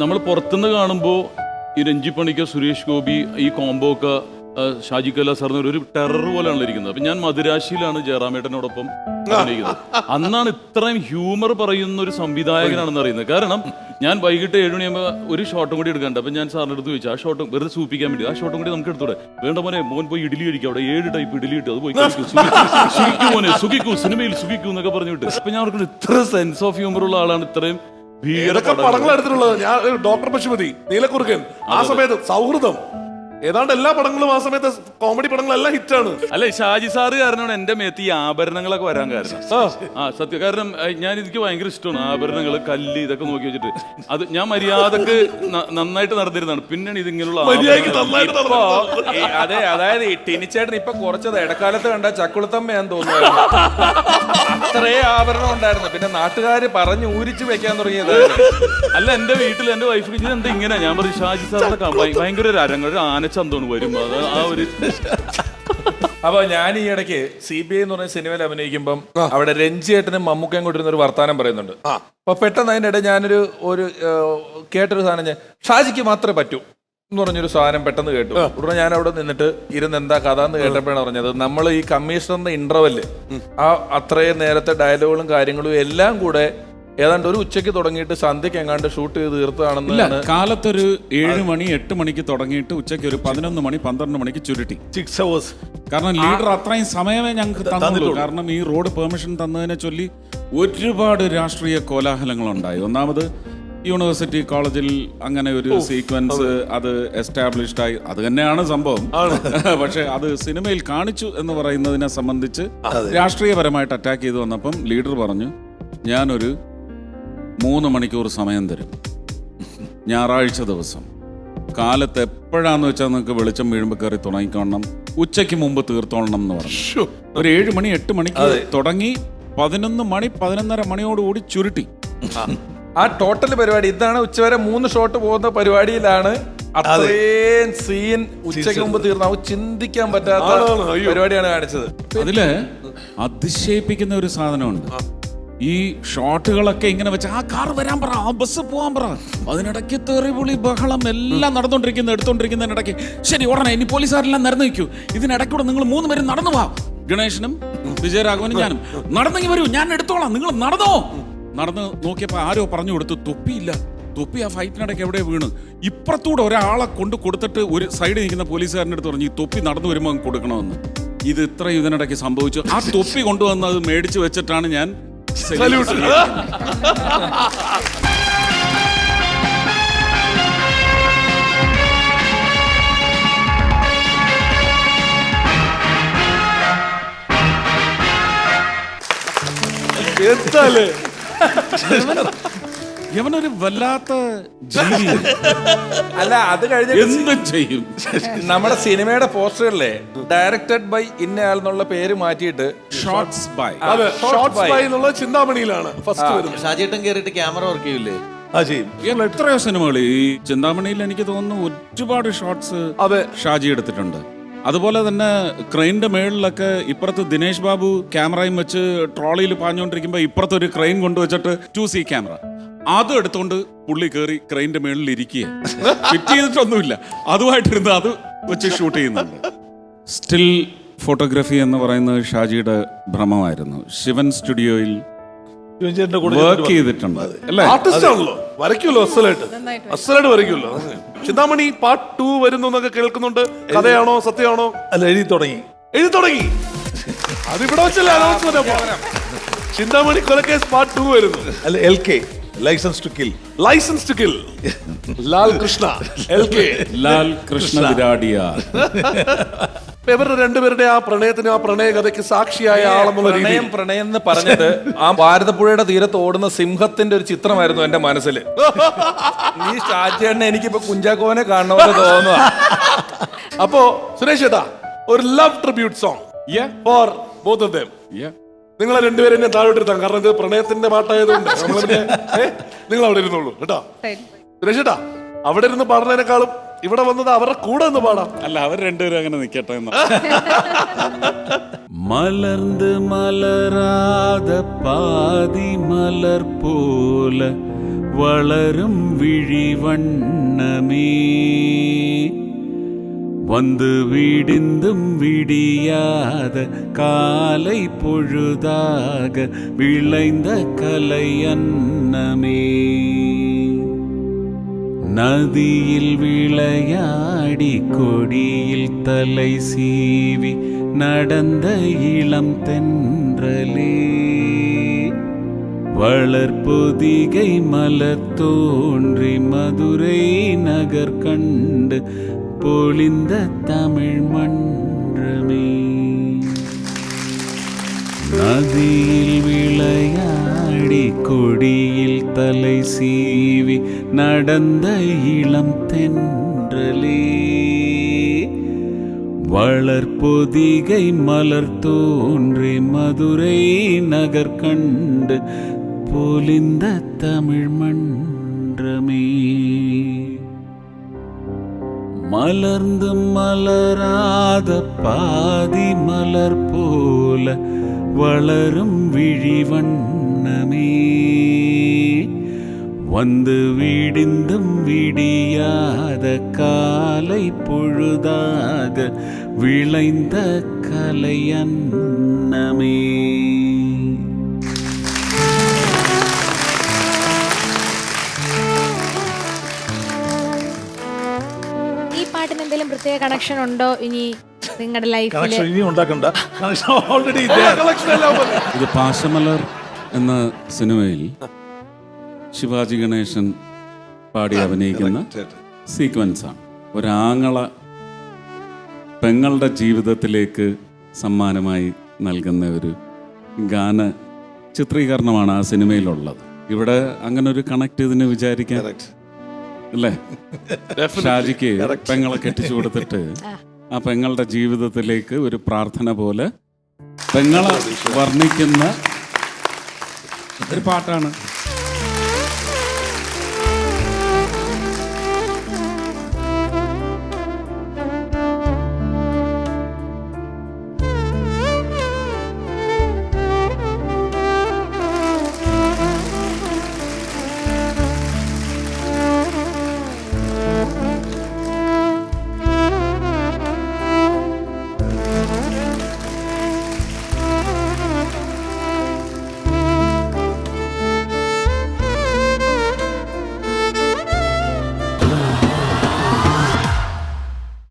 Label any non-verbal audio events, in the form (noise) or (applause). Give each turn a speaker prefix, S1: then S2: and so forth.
S1: നമ്മൾ പുറത്തുനിന്ന് കാണുമ്പോൾ ഈ രഞ്ജി പണിക്ക സുരേഷ് ഗോപി ഈ കോംബോ ഒക്കെ ഷാജി കല സാറിന് ഒരു ടെറർ പോലെയാണ് ഇരിക്കുന്നത്. അപ്പൊ ഞാൻ മധുരാശിയിലാണ് ജയറാമേട്ടനോടൊപ്പം അന്നാണ് ഇത്രയും ഹ്യൂമർ പറയുന്ന ഒരു സംവിധായകനാണെന്ന് അറിയുന്നത്. കാരണം ഞാൻ വൈകിട്ട് ഏഴ് മണിയാകുമ്പോൾ ഒരു ഷോട്ടും കൂടി എടുക്കണ്ട. അപ്പൊ ഞാൻ സാറിന്റെ അടുത്ത് ചോദിച്ചു ആ ഷോട്ടും വെറുതെ സൂപ്പിക്കാൻ വേണ്ടി ആ ഷോട്ടും കൂടി നമുക്ക് എടുത്തൂടെ? വേണ്ട മോനെ മോൻ പോയി ഇഡലി അടിക്കും അവിടെ. ഏഴ് ടൈപ്പ് ഇഡലി കിട്ടും അത് പോയി മോനെ സിനിമയിൽ സുഖിക്കൂ എന്നൊക്കെ പറഞ്ഞു വിട്ട് അപ്പൊ ഞാൻ അവർക്ക് ഇത്ര സെൻസ് ഓഫ് ഹ്യൂമർ ഉള്ള ആളാണ് ഇത്രയും പടങ്ങൾ.
S2: പടങ്ങൾ എടുത്തിട്ടുള്ളത്? ഞാൻ ഡോക്ടർ പശുപതി നീലക്കുറുക്കൻ ആ സമയത്ത് സൗഹൃദം. ഏതാണ്ട് എല്ലാ പടങ്ങളും ആ സമയത്ത് കോമഡി പടങ്ങളെല്ലാം ഹിറ്റാണ്.
S1: അല്ല ഷാജി സാറ് കാരണമാണ് എന്റെ മേത്ത് ഈ ആഭരണങ്ങളൊക്കെ വരാൻ കാരണം. ആ. സത്യം. കാരണം ഞാൻ എനിക്ക് ഭയങ്കര ഇഷ്ടമാണ് ആഭരണങ്ങൾ കല്ല് ഇതൊക്കെ നോക്കി വെച്ചിട്ട്. അത് ഞാൻ മര്യാദയ്ക്ക് ന- നന്നായിട്ട് നടന്നിരുന്നതാണ്. പിന്നെയാണ് ഇതിങ്ങനെയുള്ള
S2: മര്യാദയ്ക്ക്
S1: ആഭരണങ്ങൾ.
S2: നന്നായിട്ട്
S3: ഇപ്പോ
S2: നടന്നു.
S3: ഈ- അതെ അതായത് ഈ ടിനിച്ചേട്ടൻ ഇപ്പൊ കുറച്ചത് ഇടക്കാലത്ത് കണ്ട ചക്കുളത്തമ്മയാന്ന് തോന്നുന്നു. അത്രേ ആഭരണം ഉണ്ടായിരുന്നു. പിന്നെ നാട്ടുകാര് പറഞ്ഞു ഊരിച്ചു വെക്കാൻ തുടങ്ങിയത്
S1: അല്ല എന്റെ വീട്ടിൽ എന്റെ വൈഫ് എന്താ ഇങ്ങനെ ഞാൻ പറഞ്ഞു ഷാജി സാറിന്റെ ഭയങ്കര ഒരു അരങ്ങ ഒരു ആനച്ചന്തമാണ് വരുമ്പോ അത് ആ ഒരു
S3: അപ്പൊ ഞാൻ ഈ ഇടയ്ക്ക് സി ബി ഐ എന്ന് പറഞ്ഞ സിനിമയിൽ അഭിനയിക്കുമ്പം അവിടെ രഞ്ജിയേട്ടനും മമ്മൂക്കയും കൊണ്ടിരുന്ന ഒരു വർത്താനം പറയുന്നുണ്ട്. അപ്പൊ പെട്ടെന്ന് അതിന്റെ ഇടയിൽ ഞാനൊരു ഒരു ഏഹ്, കേട്ടൊരു സാധനം ഞാൻ ഷാജിക്ക് മാത്രമേ പറ്റൂ എന്ന് പറഞ്ഞൊരു സാധനം പെട്ടെന്ന് കേട്ടു. ഉടനെ ഞാൻ അവിടെ നിന്നിട്ട് ഇരുന്ന് എന്താ കഥ എന്ന് കേട്ടപ്പോഴാണ് പറഞ്ഞത് നമ്മൾ ഈ കമ്മീഷണറിന്റെ ഇന്റർവെൽ ആ അത്രയും നേരത്തെ ഡയലോഗുകളും കാര്യങ്ങളും എല്ലാം കൂടെ ഏതാണ്ട് ഒരു ഉച്ചയ്ക്ക് തുടങ്ങിയിട്ട് സന്ധ്യക്ക് എങ്ങാണ്ട് ഷൂട്ട് ചെയ്ത്
S4: ഇല്ല കാലത്തൊരു ഏഴ് മണി എട്ട് മണിക്ക് തുടങ്ങിയിട്ട് ഉച്ചയ്ക്ക് ഒരു പതിനൊന്ന് മണി പന്ത്രണ്ട് മണിക്ക് ചുരുട്ടി.
S2: സിക്സ് അവേഴ്സ്
S4: കാരണം ലീഡർ അത്രയും സമയമേ ഞങ്ങൾക്ക് തന്നുള്ളൂ. കാരണം ഈ റോഡ് പെർമിഷൻ തന്നതിനെ ചൊല്ലി ഒരുപാട് രാഷ്ട്രീയ കോലാഹലങ്ങൾ ഉണ്ടായി ഒന്നാമത് യൂണിവേഴ്സിറ്റി കോളേജിൽ അങ്ങനെ ഒരു സീക്വൻസ് അത്. എസ്റ്റാബ്ലിഷ്ഡ് ആയി. അത് തന്നെയാണ് സംഭവം. (laughs) പക്ഷെ അത് സിനിമയിൽ കാണിച്ചു എന്ന് പറയുന്നതിനെ സംബന്ധിച്ച് രാഷ്ട്രീയപരമായിട്ട് അറ്റാക്ക് ചെയ്തു വന്നപ്പം ലീഡർ പറഞ്ഞു ഞാനൊരു മൂന്ന് മണിക്കൂർ സമയം തരും. ഞായറാഴ്ച ദിവസം. കാലത്ത് എപ്പോഴാന്ന് വെച്ചാൽ നിങ്ങൾക്ക് വെളിച്ചം വീഴുമ്പോൾ കയറി തുടങ്ങിക്കോണം. ഉച്ചയ്ക്ക് മുമ്പ് തീർത്തോളണം എന്ന് പറഞ്ഞു. ഒരു ഏഴ് മണി എട്ട് മണിക്ക് തുടങ്ങി പതിനൊന്ന് മണി പതിനൊന്നര മണിയോടുകൂടി ചുരുട്ടി.
S3: ആ ടോട്ടൽ പരിപാടി. ഇതാണ് ഉച്ചവരെ മൂന്ന് ഷോട്ട് പോകുന്ന പരിപാടിയിലാണ് അത്രയും സീൻ ഉച്ചയ്ക്ക് മുമ്പ് തീർന്ന. ചിന്തിക്കാൻ പറ്റാത്ത പരിപാടിയാണ് കാണിച്ചത്.
S4: അതിൽ അതിശയിപ്പിക്കുന്ന ഒരു സാധനമുണ്ട്. ഈ ഷോട്ടുകളൊക്കെ ഇങ്ങനെ വെച്ച് ആ കാർ വരാൻ പറ ആ ബസ് പോവാൻ പറ. അതിനിടയ്ക്ക് തെറിപുളി ബഹളം എല്ലാം നടന്നുകൊണ്ടിരിക്കുന്ന എടുത്തോണ്ടിരിക്കുന്നതിനിടയ്ക്ക് ശരി ഉടനെ ഇനി പോലീസുകാരെല്ലാം നടന്നു നിൽക്കൂ. ഇതിനിടയ്ക്കൂടെ നിങ്ങൾ മൂന്ന് പേരും നടന്നു പോവാം ഗണേശനും വിജയരാഘവനും ഞാനും. നടന്നെങ്കിൽ വരൂ ഞാൻ എടുത്തോളാം. നിങ്ങൾ നടന്നോ. നടന്ന് നോക്കിയപ്പോ ആരോ പറഞ്ഞു കൊടുത്തു തൊപ്പിയില്ല. തൊപ്പി ആ ഫൈറ്റിനിടയ്ക്ക് എവിടെ വീണ്. ഇപ്പുറത്തൂടെ ഒരാളെ കൊണ്ട് കൊടുത്തിട്ട് ഒരു സൈഡിൽ നിൽക്കുന്ന പോലീസുകാരന്റെ അടുത്ത് പറഞ്ഞു ഈ തൊപ്പി നടന്നു വരുമ്പോൾ കൊടുക്കണമെന്ന്. ഇത് ഇത്രയും ഇതിനിടയ്ക്ക് സംഭവിച്ചു. ആ തൊപ്പി കൊണ്ടുവന്നത് മേടിച്ചു വെച്ചിട്ടാണ് ഞാൻ salute ചെയ്യുന്നത്. (laughs) (laughs) ഇവനൊരു വല്ലാത്ത.
S3: അല്ല അത് കഴിഞ്ഞിട്ട്
S4: എന്തും ചെയ്യും?
S3: നമ്മുടെ സിനിമയുടെ പോസ്റ്ററിലെ ഡയറക്ടഡ് ബൈ ഇന്നയാൾ എന്നുള്ള പേര് മാറ്റിയിട്ട്
S4: ഷോർട്സ് ബൈ
S2: അതെ ഷോർട്സ് ബൈ എന്നുള്ള ചിന്താമണിയിലാണ് ഫസ്റ്റ് വരുന്നത്.
S5: ഷാജേട്ടൻ കയറിയിട്ട് ക്യാമറ വർക്ക് ചെയ്യൂലേ?
S2: ആ ചെയ്യും.
S4: ഇയാൾ എത്രയോ സിനിമകൾ. ഈ ചിന്താമണിയിൽ എനിക്ക് തോന്നുന്നു ഒരുപാട് ഷോർട്സ്
S2: അതെ.
S4: ഷാജി എടുത്തിട്ടുണ്ട്. അതുപോലെ തന്നെ ക്രെയിനിന്റെ മേളിലൊക്കെ ഇപ്പുറത്ത് ദിനേശ് ബാബു ക്യാമറയും വെച്ച് ട്രോളിയിൽ പാഞ്ഞുകൊണ്ടിരിക്കുമ്പോൾ ഇപ്പുറത്ത് ഒരു ക്രെയിൻ കൊണ്ടുവച്ചിട്ട് ടു സി ക്യാമറ. അതും എടുത്തോണ്ട് പുള്ളി കയറി ക്രെയിന്റെ മേളിൽ ഇരിക്കുക ഫിറ്റ് ചെയ്തിട്ടൊന്നുമില്ല. അതുമായിട്ടിരുന്ന് അത് വെച്ച് ഷൂട്ട് ചെയ്യുന്നുണ്ട്. സ്റ്റിൽ ഫോട്ടോഗ്രാഫി എന്ന് പറയുന്നത് ഷാജിയുടെ ഭ്രമമായിരുന്നു. ശിവൻ സ്റ്റുഡിയോയിൽ വർക്ക് ചെയ്തിട്ടുണ്ട്. അല്ലേ?
S2: ആർട്ടിസ്റ്റ് ആണല്ലോ വരയ്ക്കുമല്ലോ അസലായിട്ട്. അസലായിട്ട് വരയ്ക്കുമല്ലോ. ചിന്താമണി പാർട്ട് ടു വരുന്നു എന്നൊക്കെ കേൾക്കുന്നുണ്ട്. കഥയാണോ സത്യമാണോ?
S6: അല്ല എഴുതി തുടങ്ങി.
S2: എഴുതി തുടങ്ങി. അതിവിടെ വെച്ചല്ലേ അനൗൺസ്മെന്റ് ചിന്താമണി കൊലക്കേസ് പാർട്ട് ടു വരുന്നു.
S6: അല്ല L K license to kill
S2: license to kill Lal Krishna L K
S4: Lal Krishna Viradiya
S2: ഇവരുടെ രണ്ടുപേരുടെ ആ പ്രണയത്തിന് ആ പ്രണയകഥയ്ക്ക് സാക്ഷിയായ ആളെന്നുള്ള രീതിയിൽ.
S3: പ്രണയം പ്രണയം എന്ന് പറഞ്ഞത് ആ ഭാരതപ്പുഴയുടെ തീരത്ത് ഓടുന്ന സിംഹത്തിന്റെ ഒരു ചിത്രമായിരുന്നു എന്റെ മനസ്സിൽ ഈ ഷാജേണ്ണ എനിക്കിപ്പോ കുഞ്ചാക്കോനെ കാണണമെന്ന് തോന്നുക
S2: അപ്പോ സുരേഷ് ഏതാ ഒരു love tribute song
S4: Yeah,
S2: for both of them
S4: yeah.
S2: നിങ്ങളെ രണ്ടുപേരും എന്നെ താഴോട്ട് കാരണം ഇത് പ്രണയത്തിന്റെ പാട്ടായതുകൊണ്ട്. നിങ്ങൾ അവിടെ ഇരുന്നുള്ളൂ കേട്ടോ? രക്ഷേട്ടാ അവിടെ ഇരുന്ന് പാടുന്നതിനേക്കാളും ഇവിടെ വന്നത് അവരുടെ കൂടെ ഒന്ന് പാടാം.
S4: അല്ല അവർ രണ്ടുപേരും അങ്ങനെ നിക്കട്ടെ (laughs) മലർന്ന് മലരാത പാതി മലർ പോലെ
S6: വളരും വിഴിവണ്ണമേ வந்து வீடிந்தும் விடியாத காலை பொழுதாக விளைந்த கலை அன்னமே. நதியில் விளையாடி கொடியில் தலை சீவி நடந்த இளம் தென்றலே. வளர்பொதிகை மலர் தோன்றி மதுரை நகர் கண்டு பொழிந்த தமிழ் மன்றமே. நதியில் விளையாடி கொடியில் தலை சீவி நடந்த இளம் தென்றலே. வளர்பொதிகை மலர் தோன்றி மதுரை நகர் கண்டு பொலிந்த தமிழ் மன்றமே. மலர்ந்து மலராத பாதி மலர் போல வளரும் விழிவண்ணமே வந்து விடிந்தும் விடியாத காலை பொழுதாக விளைந்த கலையன்னமே
S7: എന്തെങ്കിലും പ്രത്യേക കണക്ഷൻ ഉണ്ടോ ഇനി നിങ്ങളുടെ ലൈഫിൽ
S2: കണക്ഷൻ ഇനി ഉണ്ടാക്കണ്ട. Connection already.
S6: ഇത് പാശമലർ എന്ന സിനിമയിൽ ശിവാജി ഗണേശൻ പാടി അഭിനയിക്കുന്ന സീക്വൻസാണ് ഒരാങ്ങള പെങ്ങളുടെ ജീവിതത്തിലേക്ക് സമ്മാനമായി നൽകുന്ന ഒരു ഗാന ചിത്രീകരണമാണ് ആ സിനിമയിലുള്ളത്. ഇവിടെ അങ്ങനെ ഒരു കണക്ട് ഇതിന് വിചാരിക്കാൻ അല്ലേ? ഷാജിക്ക് പെങ്ങളെ കെട്ടിച്ചു കൊടുത്തിട്ട് ആ പെങ്ങളുടെ ജീവിതത്തിലേക്ക് ഒരു പ്രാർത്ഥന പോലെ പെങ്ങളെ വർണിക്കുന്ന ഒരു പാട്ടാണ്.